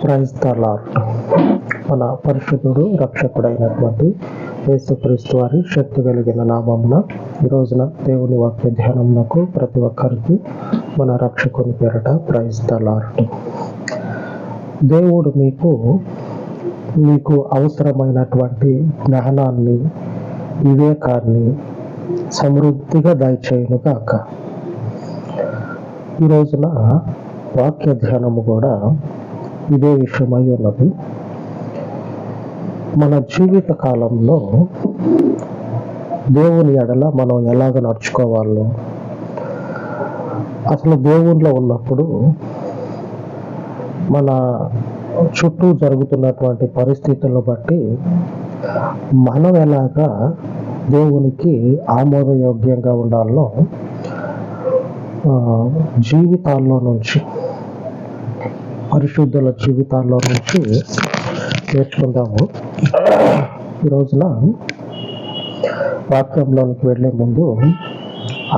Praise the lord మన పరిశుద్ధుడు రక్షకుడైనటువంటి యేసుక్రీస్తు వారి శక్తి కలిగిన నామమున ఈ రోజున దేవుని వాక్య ధ్యానమునకు ప్రతి ఒక్కరికి మన రక్షకుని పేరట ప్రైజ్ ద లార్డ్. దేవుడు మీకు మీకు అవసరమైనటువంటి జ్ఞానాన్ని వివేకాన్ని సమృద్ధిగా దయచేయును కాక ఈ రోజున వాక్య ధ్యానము కూడా ఇదే విషయమై ఉన్నది. మన జీవిత కాలంలో దేవుని ఎడల మనం ఎలాగ నడుచుకోవాలో అసలు దేవునిలో ఉన్నప్పుడు మన చుట్టూ జరుగుతున్నటువంటి పరిస్థితులను బట్టి మనం ఎలాగా దేవునికి ఆమోదయోగ్యంగా ఉండాలో ఆ, జీవితాల్లో నుంచి పరిశుద్ధుల జీవితాల్లో నుంచి నేర్చుకుందాము. ఈ రోజున వాక్యంలోనికి వెళ్ళే ముందు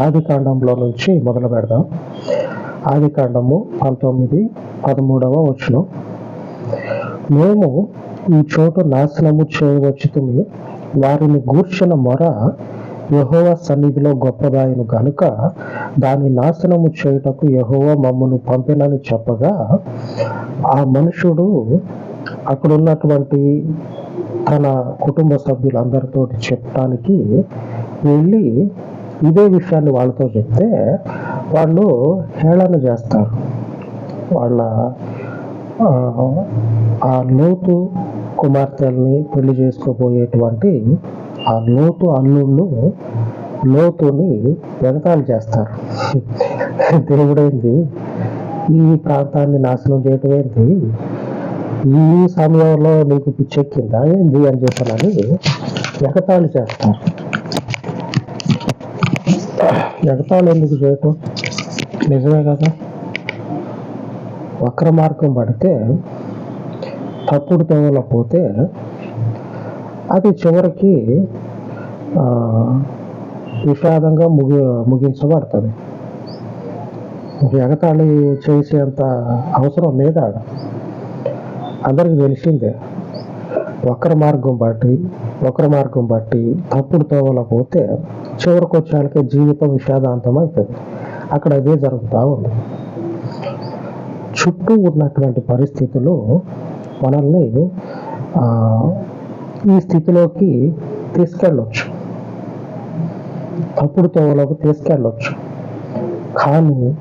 ఆది కాండంలో నుంచి మొదలు పెడదాం. ఆది కాండము పంతొమ్మిది పదమూడవ వచ్చిన మేము ఈ చోటు నాశనము చేయవచ్చుతుంది వారిని గూర్చిన మొర యహోవ సన్నిధిలో గొప్పదాయను గనుక దాని నాశనము చేయుటకు యహోవ మమ్మను పంపినని చెప్పగా ఆ మనుషుడు అక్కడ ఉన్నటువంటి తన కుటుంబ సభ్యులందరితో చెప్పడానికి వెళ్ళి ఇదే విషయాన్ని వాళ్ళతో చెప్తే వాళ్ళు హేళన చేస్తారు. వాళ్ళ ఆ, లోతు కుమార్తెల్ని పెళ్ళి చేసుకోబోయేటువంటి ఆ లోతు అల్లుళ్ళు లోతుని వెనకాలు చేస్తారు. దేవుడైంది. ఈ ప్రాంతాన్ని నాశనం చేయటం ఏంటి? ఈ సమయంలో నీకు పిచ్చెక్కిందా? ఏంది అని చెప్పాలని ఎగతాళి చేస్తారు. ఎగతాళి ఎందుకు చేయటం? నిజమే కదా? వక్ర మార్గం పడితే తప్పుడు తోవలో పోతే అది చివరికి ఆ, విషాదంగా ముగి ముగించబడుతుంది. ఎగతాళి చేసేంత అవసరం లేదా అందరికి తెలిసిందే. వక్ర మార్గం బట్టి వక్ర మార్గం బట్టి తప్పుడు తోవలో పోతే చివరికి వచ్చేళ్ళకి జీవితం విషాదాంతం అవుతుంది అక్కడ అదే జరుగుతూ ఉంది. చుట్టూ ఉన్నటువంటి పరిస్థితులు మనల్ని ఆ, ఈ స్థితిలోకి తీసుకెళ్ళొచ్చు. తప్పుడు తోవలోకి తీసుకెళ్ళొచ్చు. కానీ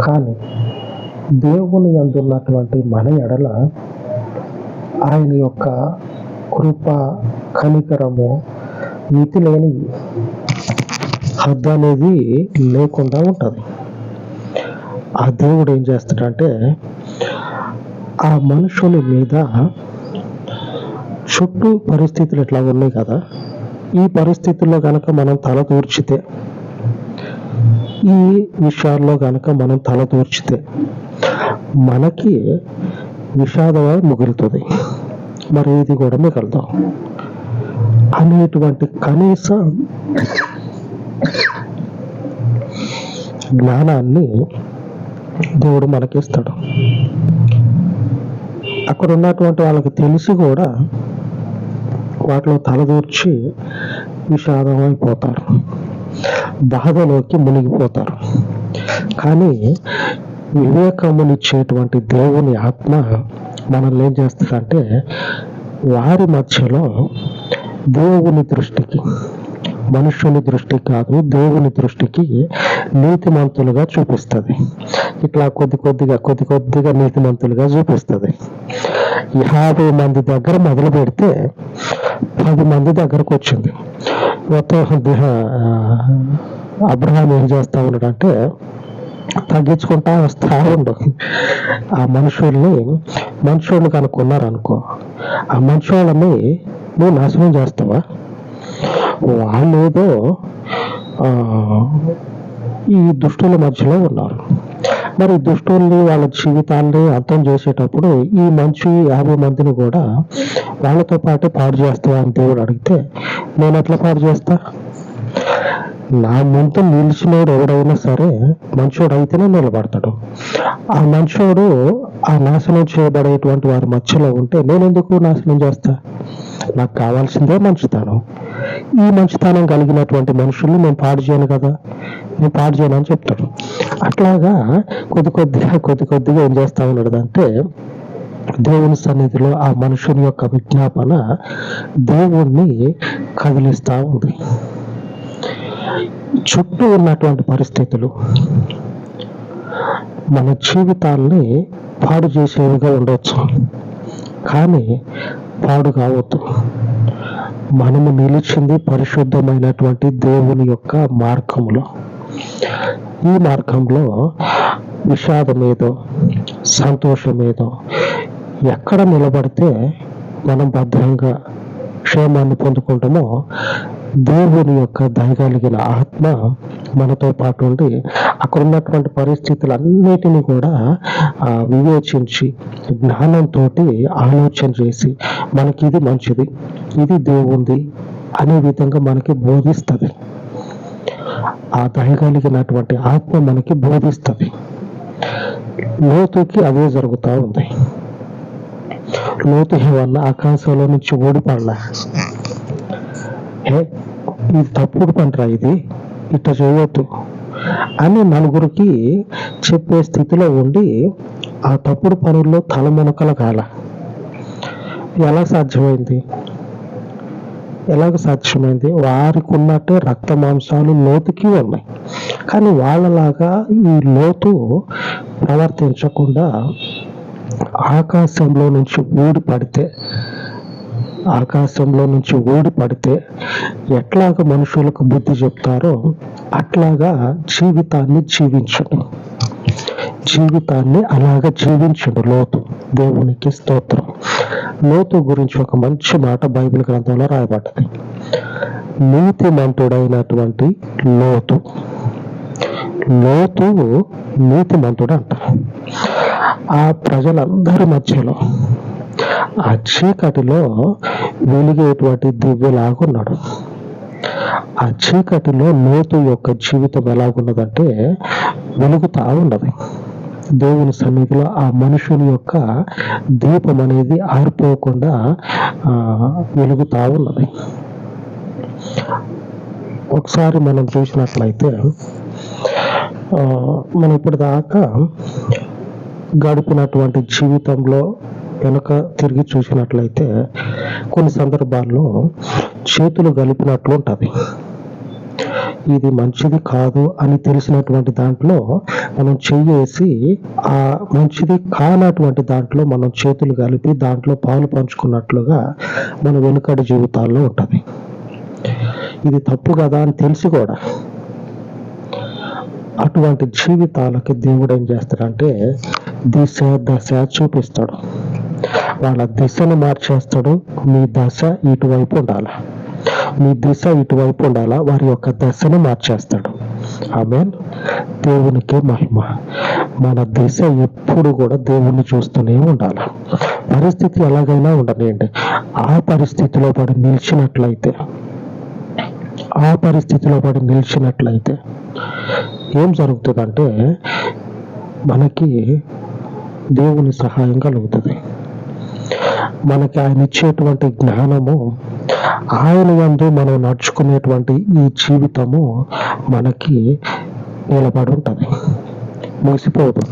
కానీ దేవుని అందున్నటువంటి మన ఎడల ఆయన యొక్క కృప కనికరము మితి లేని హద్దు అనేది లేకుండా ఉంటుంది. ఆ దేవుడు ఏం చేస్తాడంటే ఆ మనుషుల మీద చుట్టూ పరిస్థితులు ఇట్లా ఉన్నాయి కదా ఈ పరిస్థితుల్లో కనుక మనం తల తూర్చితే ఈ విషయాల్లో కనుక మనం తలదూర్చితే మనకి విషాదమై మిగులుతుంది. మరి ఇది కూడా మిగలదు. అనేటువంటి కనీస జ్ఞానాన్ని దేవుడు మనకిస్తాడు. అక్కడ ఉన్నటువంటి వాళ్ళకి తెలిసి కూడా వాటిలో తలదూర్చి విషాదం అయిపోతారు. బాధలోకి మునిగిపోతారు. కానీ వివేకమునిచ్చేటువంటి దేవుని ఆత్మ మనల్ని ఏం చేస్తాడంటే వారి మధ్యలో దేవుని దృష్టికి మనుషుని దృష్టికి కాదు దేవుని దృష్టికి నీతిమంతులుగా చూపిస్తుంది. ఇట్లా కొద్ది కొద్దిగా కొద్ది కొద్దిగా నీతిమంతులుగా చూపిస్తుంది. యాభై మంది దగ్గర మొదలు పెడితే పది మంది దగ్గరకు వచ్చింది మొత్తం దే- అబ్రహాం ఏం చేస్తా ఉన్నాడంటే తగ్గించుకుంటా వస్తా ఉండు. ఆ మనుషుల్ని మనుషుల్ని కనుక్కున్నారనుకో ఆ మనుషులని నువ్వు నాశనం చేస్తావా? వాళ్ళు ఏదో ఆ, ఈ దుష్టుల మధ్యలో ఉన్నారు. మరి దుష్టుల్ని వాళ్ళ జీవితాన్ని అర్థం చేసేటప్పుడు ఈ మంచి యాభై మందిని కూడా వాళ్ళతో పాటు పాడు చేస్తావా అని దేవుడు అడిగితే నేను ఎట్లా పాడు చేస్తా? నా ముందు నిలిచినోడు ఎవడైనా సరే మంచోడు అయితేనే నిలబడతాడు. ఆ మంచోడు ఆ నాశనం చేయబడేటువంటి వారి మధ్యలో ఉంటే నేను ఎందుకు నాశనం చేస్తా? నాకు కావాల్సిందే మంచితనం. ఈ మంచితనం కలిగినటువంటి మనుషుల్ని నేను పాడు చేయను కదా? నేను పాడు చేయను అని చెప్తాడు. అట్లాగా కొద్ది కొద్దిగా కొద్ది కొద్దిగా ఏం చేస్తా ఉన్నాడు అంటే దేవుని సన్నిధిలో ఆ మనుషుని యొక్క విజ్ఞాపన దేవుణ్ణి కదిలిస్తా ఉంది. చుట్టూ ఉన్నటువంటి పరిస్థితులు మన జీవితాల్ని పాడు చేసేవిగా ఉండవచ్చు కానీ పాడు కావద్దు. మనము నిలిచింది పరిశుద్ధమైనటువంటి దేవుని యొక్క మార్గములో ఈ మార్గంలో విషాదం ఏదో సంతోషం ఏదో ఎక్కడ నిలబడితే మనం భద్రంగా క్షేమాన్ని పొందుకుంటామో దేవుని యొక్క దయగలిగిన ఆత్మ మనతో పాటు ఉండి అక్కడ ఉన్నటువంటి పరిస్థితులన్నిటినీ కూడా వివేచించి జ్ఞానంతో ఆలోచన చేసి మనకి ఇది మంచిది ఇది దేవుంది అనే విధంగా మనకి బోధిస్తుంది. ఆ దయగలిగినటువంటి ఆత్మ మనకి బోధిస్తుంది. లోతుకి అదే జరుగుతూ ఉంది. లోతు వల్ల ఆకాశంలో నుంచి ఓడిపడలే ఇది తప్పుడు పంటరా ఇది? ఇట్లా చేయొద్దు. అని నలుగురికి చెప్పే స్థితిలో ఉండి ఆ తప్పుడు పనుల్లో తలమునకల కాల. ఎలా సాధ్యమైంది? ఎలాగ సాధ్యమైంది? వారికి ఉన్నట్టే రక్త మాంసాలు లోతుకి ఉన్నాయి. కానీ వాళ్ళలాగా ఈ లోతు ప్రవర్తించకుండా ఆకాశంలో నుంచి ఊడి పడితే ఆకాశంలో నుంచి ఊడి పడితే ఎట్లాగ మనుషులకు బుద్ధి చెప్తారో అట్లాగా జీవితాన్ని జీవించడం జీవితాన్ని అలాగ జీవించడు లోతు. దేవునికి స్తోత్రం. లోతు గురించి ఒక మంచి మాట బైబిల్ గ్రంథంలో రాయబడ్డది. నీతిమంతుడైనటువంటి లోతు. లోతు నీతిమంతుడు అంటారు ఆ ప్రజలందరి మధ్యలో ఆ చీకటిలో వెలిగేటువంటి దివ్యలాగున్నాడు ఆ చీకటిలో లోతు యొక్క జీవితం ఎలాగున్నదంటే వెలుగుతా ఉన్నది. దేవుని సన్నిధిలో ఆ మనుషుని యొక్క దీపం అనేది ఆరిపోకుండా వెలుగుతా ఉన్నది. ఒకసారి మనం చూసినట్లయితే ఆ, మనం ఇప్పటిదాకా గడిపినటువంటి జీవితంలో వెనుక తిరిగి చూసినట్లయితే కొన్ని సందర్భాల్లో చేతులు కలిపినట్లు ఉంటుంది. ఇది మంచిది కాదు అని తెలిసినటువంటి దాంట్లో మనం చెయ్యేసి ఆ మంచిది కానటువంటి దాంట్లో మనం చేతులు కలిపి దాంట్లో పాలు పంచుకున్నట్లుగా మన వెనుకడి జీవితాల్లో ఉంటుంది. ఇది తప్పు కదా అని తెలిసి కూడా అటువంటి జీవితాలకి దేవుడు ఏం చేస్తాడంటే దిశ దశ చూపిస్తాడు. వాళ్ళ దిశను మార్చేస్తాడు. మీ దశ ఇటువైపు ఉండాల? మీ దిశ ఇటువైపు ఉండాలా? వారి యొక్క దశను మార్చేస్తాడు. ఆమె దేవునికి మహిమ. మన దిశ ఎప్పుడు కూడా దేవుణ్ణి చూస్తూనే ఉండాలి? పరిస్థితి ఎలాగైనా ఉండనియండి. ఆ పరిస్థితిలో పడి నిలిచినట్లయితే ఆ పరిస్థితిలో పడి నిలిచినట్లయితే ఏం జరుగుతుందంటే మనకి దేవుని సహాయం కలుగుతుంది. మనకి ఆయన ఇచ్చేటువంటి జ్ఞానము ఆయన యందు మనం నడుచుకునేటువంటి ఈ జీవితము మనకి నిలబడి ఉంటుంది. ముగిసిపోదు.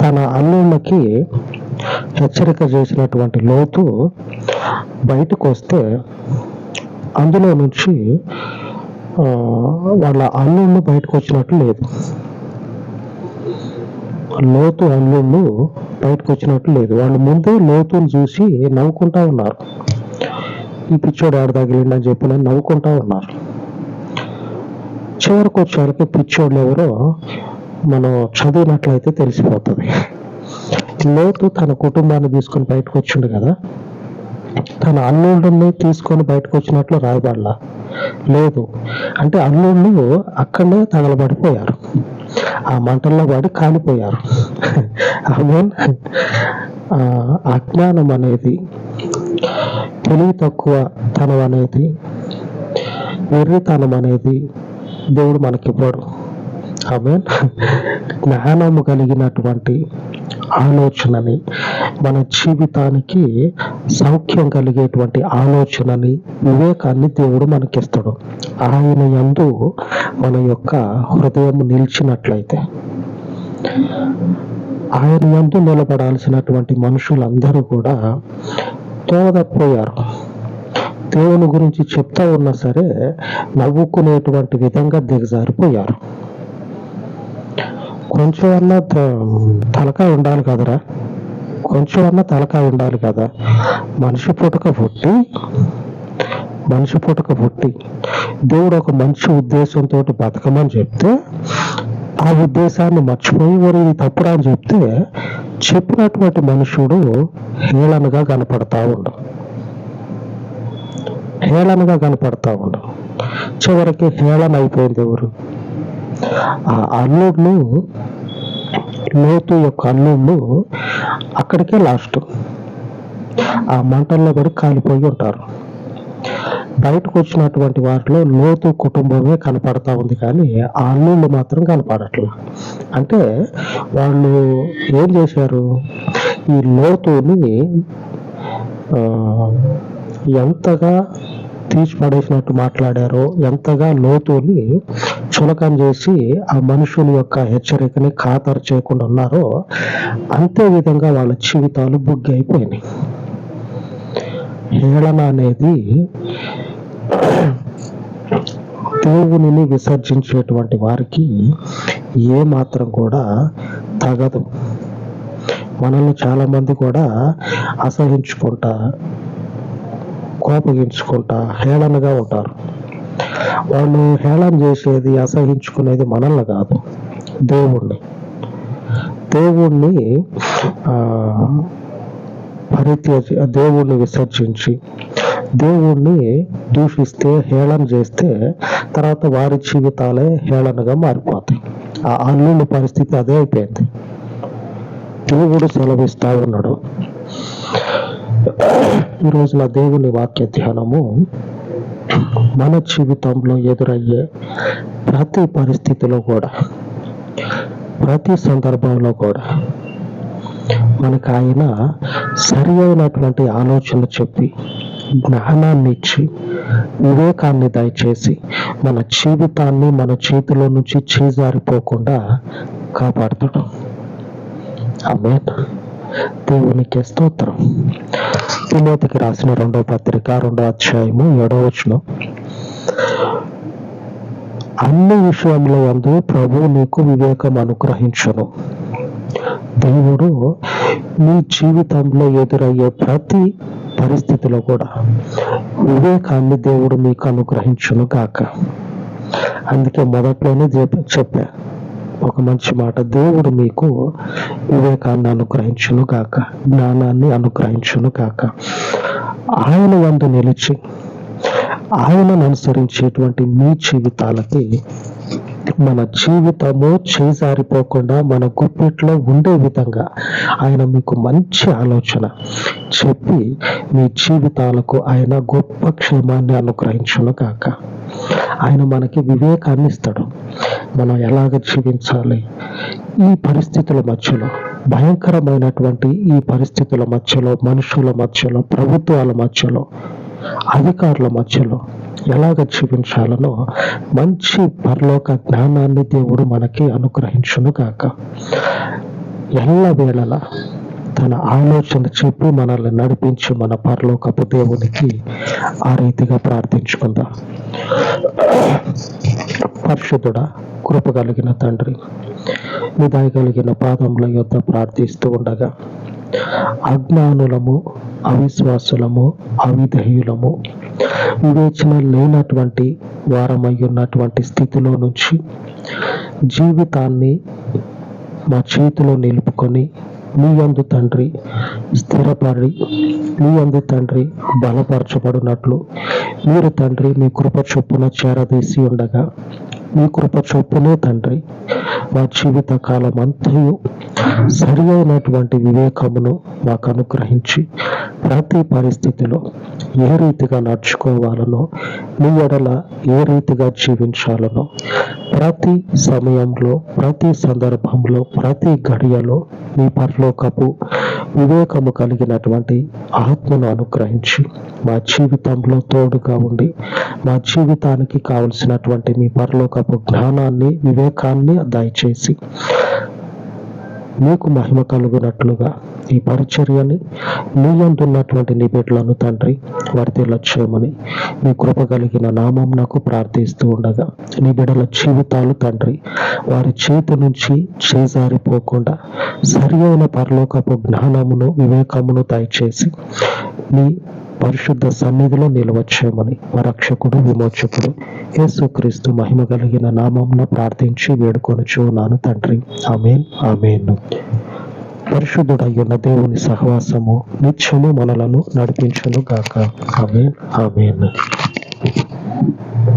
తన అల్లుళ్ళకి హెచ్చరిక చేసినటువంటి లోతు బయటకు వస్తే అందులో నుంచి ఆ, వాళ్ళ అల్లుళ్ళు బయటకు వచ్చినట్లు లేదు. లోతు అల్లుళ్ళు బయటకు వచ్చినట్లు లేదు. వాళ్ళు ముందే లోతుని చూసి నవ్వుకుంటా ఉన్నారు. ఈ పిచ్చోడు ఆడ తగిలిండని చెప్పి నవ్వుకుంటా ఉన్నారు. చివరికి వచ్చేసరికి పిచ్చోళ్ళు ఎవరో మనం చదివినట్లయితే తెలిసిపోతుంది. లోతు తన కుటుంబాన్ని తీసుకొని బయటకు వచ్చిండు కదా. తన అల్లుడిని తీసుకొని బయటకు వచ్చినట్లు రాయబడలా. లేదు అంటే అల్లుళ్ళు అక్కడనే తగలబడిపోయారు. ఆ మంటల్లో పడి కాలిపోయారు. ఆమె అజ్ఞానం అనేది తెలివి తక్కువ తనం అనేది వెర్రితనం అనేది దేవుడు మనకివ్వడు. ఆమె జ్ఞానము కలిగినటువంటి ఆలోచనని మన జీవితానికి సౌఖ్యం కలిగేటువంటి ఆలోచనని వివేకాన్ని దేవుడు మనకిస్తాడు. ఆయన యందు మన యొక్క హృదయం నిలిచినట్లయితే ఆయన యందు నిలబడాల్సినటువంటి మనుషులందరూ కూడా తోదపోయారు దేవుని గురించి చెప్తా ఉన్నా సరే నవ్వుకునేటువంటి విధంగా దిగజారిపోయారు. కొంచెం అన్న త- తలకాయ ఉండాలి కదరా. కొంచెం అన్న తలకాయ ఉండాలి కదా. మనిషి పుట్టుక పుట్టి మనిషి పుట్టుక పుట్టి దేవుడు ఒక మంచి ఉద్దేశంతో బతకమని చెప్తే ఆ ఉద్దేశాన్ని మర్చిపోయి మరి ఇది అని చెప్తే చెప్పినటువంటి మనుషుడు హేళనగా కనపడతా ఉండు. హేళనగా కనపడతా ఉండు. చివరికి హేళన అయిపోయింది ఎవరు? ఆ లోతు యొక్క అల్లుళ్ళు అక్కడికే లాస్ట్. ఆ మంటల్లో పడి కాలిపోయి ఉంటారు. బయటకు వచ్చినటువంటి వాటిలో లోతు కుటుంబమే కనపడతా ఉంది కానీ ఆ అల్లుళ్ళు మాత్రం కనపడట్లా. అంటే వాళ్ళు ఏం చేశారు? ఈ లోతుని ఎంతగా తీసి పడేసినట్టు మాట్లాడారో ఎంతగా లోతుని చులకం చేసి ఆ మనుషుల యొక్క హెచ్చరికని ఖాతరు చేయకుండా ఉన్నారో అంతే విధంగా వాళ్ళ జీవితాలు బుగ్గి అయిపోయినాయి. హేళన అనేది దేవునిని విసర్జించేటువంటి వారికి ఏ మాత్రం కూడా తగదు. మనల్ని చాలా మంది కూడా అసహించుకుంటా కోపగించుకుంటా హేళనగా ఉంటారు. వాళ్ళు హేళన చేసేది అసహించుకునేది మనల్ని కాదు దేవుణ్ణి. దేవుణ్ణి ఆ, దేవుణ్ణి విసర్జించి దేవుణ్ణి దూషిస్తే హేళన చేస్తే తర్వాత వారి జీవితాలే హేళనగా మారిపోతాయి. ఆ అల్లుళ్ళ పరిస్థితి అదే అయిపోయింది. దేవుడు సెలవిస్తా ఉన్నాడు. ఈ రోజున దేవుని వాక్య ధ్యానము మన జీవితంలో ఎదురయ్యే ప్రతి పరిస్థితిలో కూడా ప్రతి సందర్భంలో కూడా మనకు ఆయన సరి అయినటువంటి ఆలోచన చెప్పి జ్ఞానాన్ని ఇచ్చి వివేకాన్ని దయచేసి మన జీవితాన్ని మన చేతిలో నుంచి చేజారిపోకుండా కాపాడుతాడు. ఆమె దేవునికి స్తోత్రం. తిమోతికి రాసిన రెండో పత్రిక రెండో అధ్యాయము ఏడో వచనం. అన్ని విషయంలో అందు ప్రభు నీకు వివేకం అనుగ్రహించను. దేవుడు మీ జీవితంలో ఎదురయ్యే ప్రతి పరిస్థితిలో కూడా వివేకాన్ని దేవుడు మీకు అనుగ్రహించును కాక అందుకే మొదట్లోనే చెప్పా. ఒక మంచి మాట. దేవుడు మీకు వివేకాన్ని అనుగ్రహించును కాక జ్ఞానాన్ని అనుగ్రహించును కాక ఆయన వందు నిలిచి ఆయనను అనుసరించేటువంటి మీ జీవితాలకి మన జీవితము చేజారిపోకుండా మన గుప్పిట్లో ఉండే విధంగా ఆయన మీకు మంచి ఆలోచన చెప్పి మీ జీవితాలకు ఆయన గొప్ప క్షేమాన్ని అనుగ్రహించును కాక ఆయన మనకి వివేకాన్ని ఇస్తాడు. మనం ఎలాగ జీవించాలి? ఈ పరిస్థితుల మధ్యలో భయంకరమైనటువంటి ఈ పరిస్థితుల మధ్యలో మనుషుల మధ్యలో ప్రభుత్వాల మధ్యలో అధికారుల మధ్యలో ఎలాగ జీవించాలనో మంచి పరలోక జ్ఞానాన్ని దేవుడు మనకి అనుగ్రహించును కాక ఎల్ల వేళలా తన ఆలోచన చెప్పి మనల్ని నడిపించి మన పరలోకపు దేవునికి ఆ రీతిగా ప్రార్థించుకుందాం. పరిశుద్ధుడా కృప కలిగిన తండ్రి నీ కలిగిన పాదముల యొద్ద ప్రార్థిస్తూ ఉండగా అజ్ఞానులము అవిశ్వాసులము అవిధేయులము. వివేచన లేనటువంటి వారమై ఉన్నటువంటి స్థితిలో నుంచి జీవితాన్ని మా చేతిలో నిలుపుకొని మీ అందు తండ్రి స్థిరపడి మీ అందు తండ్రి బలపరచబడినట్లు మీరు తండ్రి మీ కృప చొప్పున చేరదీసి ఉండగా మీ కృప చొప్పునే తండ్రి. మా జీవిత కాలం అంతయు సరి అయినటువంటి వివేకమును మాకు అనుగ్రహించి ప్రతి పరిస్థితిలో ఏ రీతిగా నడుచుకోవాలనో మీ ఎడల ఏ రీతిగా జీవించాలనో ప్రతి సమయంలో ప్రతి సందర్భంలో ప్రతి గడియలో మీ పరలోకపు వివేకము కలిగినటువంటి ఆత్మను అనుగ్రహించి మా జీవితంలో తోడుగా ఉండి మా జీవితానికి కావలసినటువంటి మీ పరలోకపు జ్ఞానాన్ని వివేకాన్ని దయచేసి మీకు మహిమ కలుగునట్లుగా ఈ పరిచర్యని మీ అందున్నటువంటి నిబిడ్లను తండ్రి వర్తిల్ల చేయమని మీ కృప కలిగిన నామం నాకు ప్రార్థిస్తూ ఉండగా నీ బిడ్డల జీవితాలు తండ్రి వారి చేతి నుంచి చేజారిపోకుండా సరి అయిన పరలోకపు జ్ఞానమును వివేకమును దయచేసి మీ పరిశుద్ధ సన్నిధిలో నిలవచ్చేయమని రక్షకుడు విమోచకుడు యేసుక్రీస్తు మహిమ కలిగిన నామంన ప్రార్థించి వేడుకొని చూనాను తండ్రి. Amen amen. పరిశుద్ధుడయ్యున్న దేవుని సహవాసము నిత్యము మనలను నడిపించను గాక ఆమెన్ ఆమెన్.